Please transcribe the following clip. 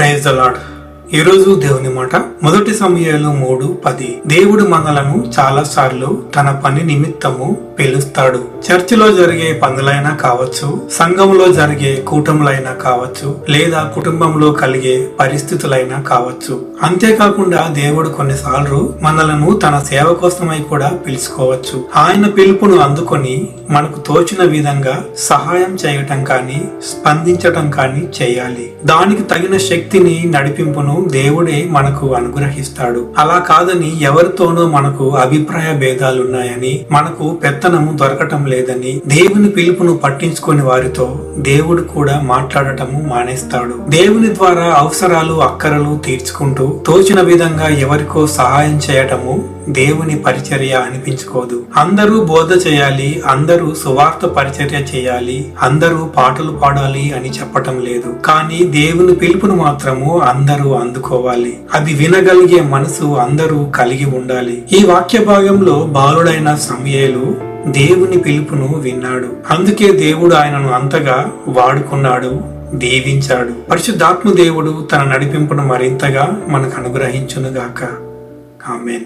Praise the Lord. ఈరోజు దేవుని మాట. మొదటి సమయాలు మూడు పది. దేవుడు మనలను చాలా సార్లు తన పని నిమిత్తము పిలుస్తాడు. చర్చిలో జరిగే పనులైనా కావచ్చు సంఘంలో జరిగే కూటములైనా కావచ్చు లేదా కుటుంబంలో కలిగే పరిస్థితులైనా కావచ్చు. అంతేకాకుండా దేవుడు కొన్నిసార్లు మనలను తన సేవ కోసమై కూడా పిలుచుకోవచ్చు. ఆయన పిలుపును అందుకొని మనకు తోచిన విధంగా సహాయం చేయటం కానీ స్పందించటం కానీ చేయాలి. దానికి తగిన శక్తిని నడిపింపును దేవుడే మనకు అనుగ్రహిస్తాడు. అలా కాదని ఎవరితోనూ మనకు అభిప్రాయ భేదాలున్నాయని మనకు పెత్తనము దొరకటం లేదని దేవుని పిలుపును పట్టించుకొని వారితో దేవుడు కూడా మాట్లాడటము మానేస్తాడు. దేవుని ద్వారా అవసరాలు అక్కరలు తీర్చుకుంటూ తోచిన విధంగా ఎవరికో సహాయం చేయటము దేవుని పరిచర్య అనిపించుకోదు. అందరూ బోధ చేయాలి అందరూ సువార్త పరిచర్య చేయాలి అందరూ పాటలు పాడాలి అని చెప్పటం లేదు. కానీ దేవుని పిలుపును మాత్రము అందరూ అందుకోవాలి. అది వినగలిగే మనసు అందరూ కలిగి ఉండాలి. ఈ వాక్య భాగంలో బాలుడైన సమయలు దేవుని పిలుపును విన్నాడు. అందుకే దేవుడు ఆయనను అంతగా వాడుకున్నాడు దీవించాడు. పరిశుద్ధాత్మ దేవుడు తన నడిపింపును మరింతగా మనకు అనుగ్రహించునుగాక. ఆమెన్.